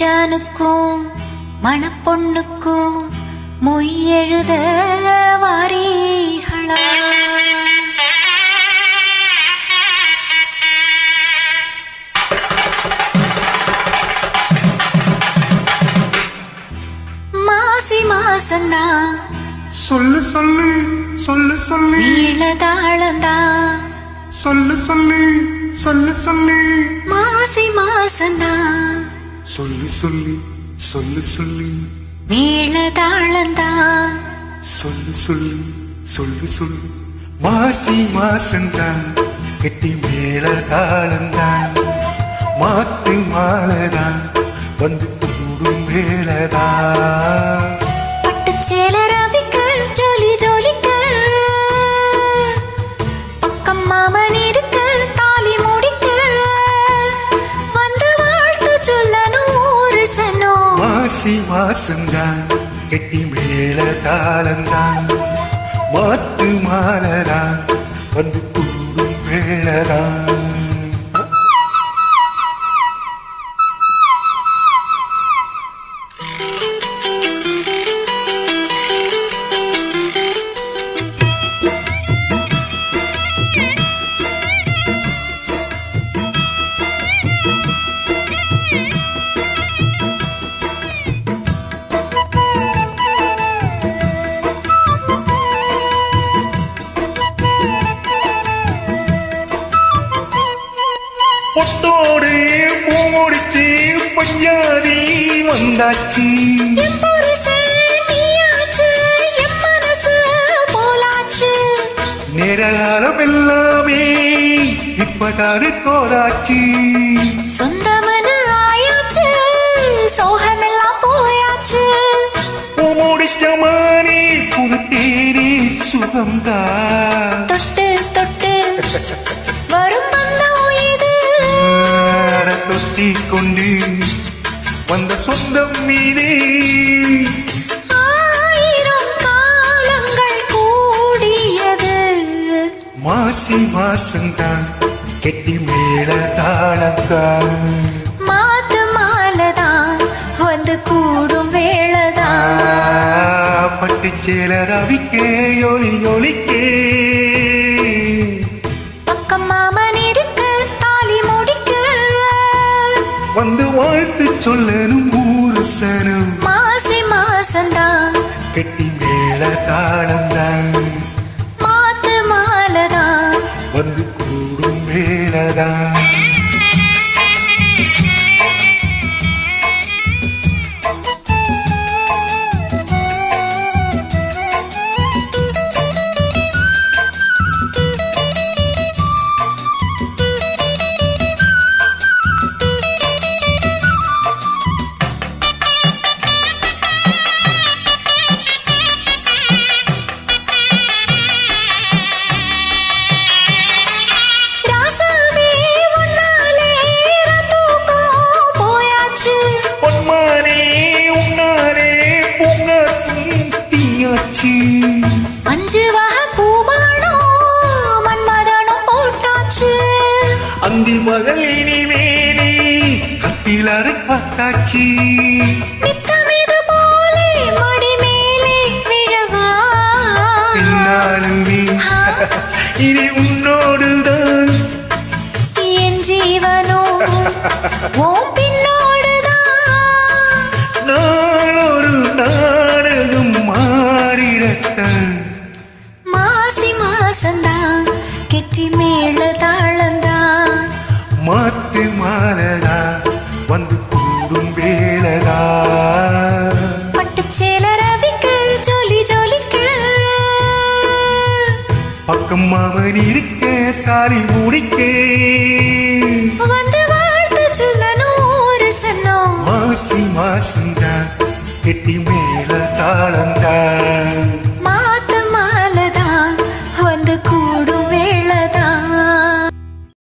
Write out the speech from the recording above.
மச்சானுக்கும் மணப்பொண்ணுக்கும் மொய் எழுத வாரீகளா? மாசி மாசந்தான் சொல்லு சொல்லு சொல்லு சொல்லு. நீளதாளந்தான் சொல்லு சொல்லு சொல்லு சொல்லு. மாசி மாசந்தான் சொல்லு சொல்லு சொல்லு சொல்லு. மேளதாளந்தான் சொல்லு சொல்லு சொல்லு சொல்லு. மாசி மாசந்தான் கெட்டி மேல தாளந்தான் மாத்து மாலதான் வந்து கூடும் வேலதான் பட்டுச்சேல ரவிக்க மாசி கெட்டி மேல தாளந்தான் மாத்து மாலதான் வந்து கூடும் வேளதான் வந்தாச்சு. நேரகாலம் எல்லாமே இப்பதாரு கோதாச்சு சொந்தமனு ஆயாச்சு, சோகமெல்லாம் போயாச்சு. பூமுடிச்ச மாறி புது தேரி சுகம்தா தொட்டு தொட்டு வரும் தொத்தி கொண்டு வந்த சொந்தம் மீதே. ஆயிரம் காலங்கள் கூடியது. மாசி மாசந்தான் கெட்டி மேல தாளத்தான் மாத்து மாலதான் வந்து கூடும் வேளைதான். பட்டுச்சேல ரவிக்கே ஒளி ஒளிக்கே. வந்து வாழ்த்து சொல்லணும் ஊரு சனம் மாசி மாசந்தான் கெட்டி மேல தாளந்தான் மாத்து மாலதான். வந்து கூடும் வேலதான். மகள் இனிமேலே விழவா. பின்னாலுமே இனி உன்னோடுதான். என் ஜீவனோ பின்னோடுதான். பக்கம் அவன் இருக்க தாலி முடிக்க வந்து வாழ்த்து சொல்ல நூறு சன்னோ மாசி மாசந்தா கெட்டி மேல தாளந்தா.